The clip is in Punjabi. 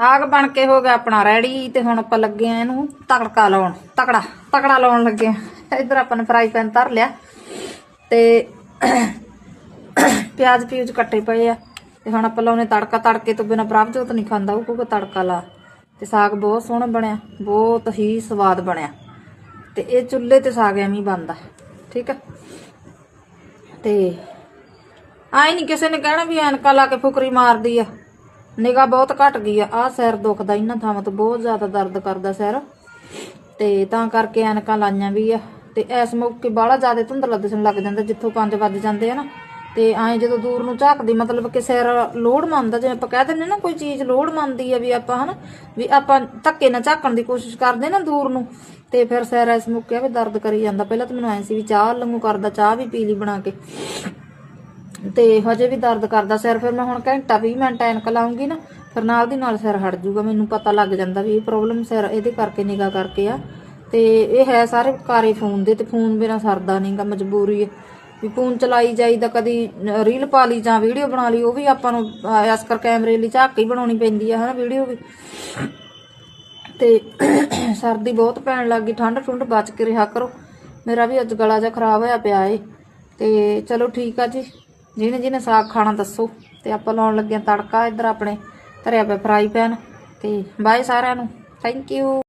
ਆਗ ਬਣ ਕੇ ਹੋ ਗਿਆ ਆਪਣਾ ਰੈਡੀ ਤੇ ਹੁਣ ਆਪਾਂ ਲੱਗੇ ਆ ਇਹਨੂੰ ਤੜਕਾ ਲਾਉਣ, ਤਕੜਾ ਤਕੜਾ ਲਾਉਣ ਲੱਗੇ ਆ। ਇੱਧਰ ਆਪਾਂ ਨੇ ਫਰਾਈ ਪੈਨ ਧਰ ਲਿਆ ਤੇ ਪਿਆਜ਼ ਪਿਊਜ਼ ਕੱਟੇ ਪਏ ਆ ਤੇ ਹੁਣ ਆਪਾਂ ਲਾਉਨੇ ਤੜਕਾ, ਤੜਕੇ ਤੋਂ ਬਿਨਾ ਪ੍ਰਭਜੋਤ ਨਹੀਂ ਖਾਂਦਾ, ਉਹ ਕਿਉਂਕਿ ਤੜਕਾ ਲਾ। ਤੇ ਸਾਗ ਬਹੁਤ ਸੋਹਣਾ ਬਣਿਆ, ਬਹੁਤ ਹੀ ਸਵਾਦ ਬਣਿਆ। ਤੇ ਇਹ ਚੁੱਲ੍ਹੇ ਤੇ ਸਾਗ ਐਵੇਂ ਹੀ ਬਣਦਾ, ਠੀਕ ਆ? ਤੇ ਆਈ ਨਹੀਂ ਕਿਸੇ ਨੇ ਕਹਿਣਾ ਵੀ ਐਨਕਾ ਲਾ ਕੇ ਫੁਕਰੀ ਮਾਰਦੀ ਆ। ਨਿਗਾ ਬਹੁਤ ਘਟ ਗਈ ਆ। ਆ ਸਿਰ ਦੁਖਦਾ, ਇਹਨਾਂ ਥਾਵਾਂ ਤੋਂ ਬਹੁਤ ਜ਼ਿਆਦਾ ਦਰਦ ਕਰਦਾ ਸਿਰ। ਤੇ ਤਾਂ ਕਰਕੇ ਐਨਕਾਂ ਲਾਈਆਂ ਵੀ ਆ। ਤੇ ਇਸ ਮੌਕੇ ਬਾਹਲਾ ਜ਼ਿਆਦਾ ਧੁੰਦਲਾ ਦਿਸਣ ਲੱਗ ਜਾਂਦਾ, ਜਿੱਥੋਂ 5 ਵੱਜ ਜਾਂਦੇ ਆ ਨਾ। ਤੇ ਐਂ ਜਦੋਂ ਦੂਰ ਨੂੰ ਝਾਕਦੀ, ਮਤਲਬ ਕਿ ਸਿਰ ਲੋੜ ਮੰਨਦਾ, ਜਿਵੇਂ ਆਪਾਂ ਕਹਿ ਦਿੰਦੇ ਨਾ, ਕੋਈ ਚੀਜ਼ ਲੋੜ ਮੰਨਦੀ ਆ ਵੀ ਆਪਾਂ ਹਨਾ, ਵੀ ਆਪਾਂ ਧੱਕੇ ਨਾਲ ਝਾਕਣ ਦੀ ਕੋਸ਼ਿਸ਼ ਕਰਦੇ ਨਾ ਦੂਰ ਨੂੰ। ਤੇ ਫਿਰ ਸਿਰ ਇਸ ਮੌਕੇ ਵੀ ਦਰਦ ਕਰੀ ਜਾਂਦਾ। ਪਹਿਲਾਂ ਤਾਂ ਮੈਨੂੰ ਐਂ ਸੀ ਵੀ ਚਾਹ ਲੰਗੂ ਕਰਦਾ, ਚਾਹ ਵੀ ਪੀ ਲਈ ਬਣਾ ਕੇ। ਤੇ ਹਜੇ ਵੀ ਦਰਦ ਕਰਦਾ ਸਿਰ, ਫਿਰ ਮੈਂ ਹੁਣ ਘੰਟਾ 20 ਮਿੰਟ ਐਨਕ ਲਾਉਂਗੀ ਨਾ, ਫਿਰ ਨਾਲ ਦੀ ਨਾਲ ਸਿਰ ਹਟ ਜਾਊਗਾ ਮੈਨੂੰ ਪਤਾ ਲੱਗ ਜਾਂਦਾ ਵੀ ਇਹ ਪ੍ਰੋਬਲਮ ਸਿਰ ਇਹਦੇ ਕਰਕੇ ਨਿਗਾ ਕਰਕੇ ਆ। ਤੇ ਇਹ ਹੈ ਸਾਰੇ ਕਾਰੇ ਫੋਨ ਦੇ, ਤੇ ਫੋਨ ਬਿਨਾ ਸਰਦਾ ਨਹੀਂਗਾ, ਮਜਬੂਰੀ ਹੈ। ਵੀ ਫੋਨ ਚਲਾਈ ਜਾਈਦਾ ਕਦੀ ਰੀਲ ਪਾ ਲਈ ਜਾਂ ਵੀਡੀਓ ਬਣਾ ਲਈ, ਉਹ ਵੀ ਆਪਾਂ ਨੂੰ ਇਸ ਕਰ ਕੈਮਰੇ ਲਈ ਝਾਕ ਕੇ ਹੀ ਬਣਾਉਣੀ ਪੈਂਦੀ ਆ, ਹਨਾ ਵੀਡੀਓ ਵੀ। ਤੇ ਸਰਦੀ ਬਹੁਤ ਪੈਣ ਲੱਗ ਗਈ, ਠੰਡ ਠੁੰਡ ਬਚ ਕੇ ਰਿਹਾ ਕਰੋ। ਮੇਰਾ ਵੀ ਅੱਜ ਗਲਾ ਜਿਹਾ ਖਰਾਬ ਹੋਇਆ ਪਿਆ ਏ। ਤੇ ਚਲੋ ਠੀਕ ਆ ਜੀ। ਜਿਹਨੇ ਜਿਹਨੇ ਸਾਗ ਖਾਣਾ ਦੱਸੋ। ਤੇ ਆਪਾਂ ਲਾਉਣ ਲੱਗੇ ਆਂ ਤੜਕਾ ਇੱਧਰ ਆਪਣੇ, ਧਰਿਆ ਪਿਆ ਫਰਾਈ ਪੈਨ ਤੇ, ਬਾਏ ਸਾਰਿਆਂ ਨੂੰ। Thank you